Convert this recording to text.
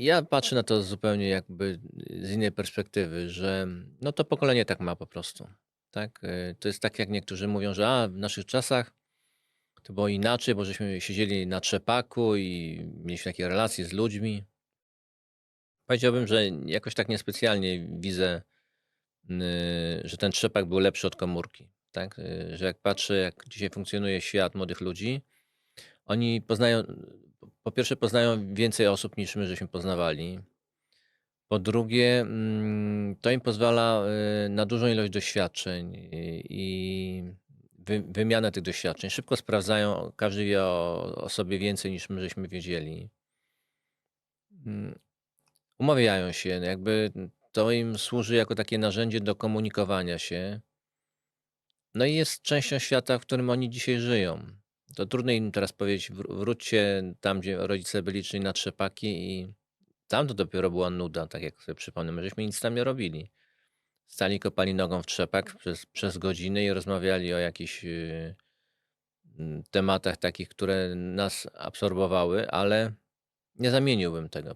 Ja patrzę na to zupełnie jakby z innej perspektywy, że no to pokolenie tak ma po prostu. Tak? Y, To jest tak, jak niektórzy mówią, że a, w naszych czasach to było inaczej, bo żeśmy siedzieli na trzepaku i mieliśmy takie relacje z ludźmi. Powiedziałbym, że jakoś tak niespecjalnie widzę, y, że ten trzepak był lepszy od komórki. Tak? Y, Że jak patrzę, jak dzisiaj funkcjonuje świat młodych ludzi, oni poznają, po pierwsze poznają więcej osób niż my żeśmy poznawali. Po drugie, mm, to im pozwala y, na dużą ilość doświadczeń i i wy, wymianę tych doświadczeń. Szybko sprawdzają, każdy wie o, o sobie więcej niż my żeśmy wiedzieli. Mm, Umawiają się, jakby to im służy jako takie narzędzie do komunikowania się. No i jest częścią świata, w którym oni dzisiaj żyją. To trudno im teraz powiedzieć, wró- wróćcie tam, gdzie rodzice byli, czyli na trzepaki i tam to dopiero była nuda, tak jak sobie przypomnę. My żeśmy nic tam nie robili. Stali, kopali nogą w trzepak przez, przez godziny i rozmawiali o jakichś y, mm, tematach takich, które nas absorbowały, ale nie zamieniłbym tego,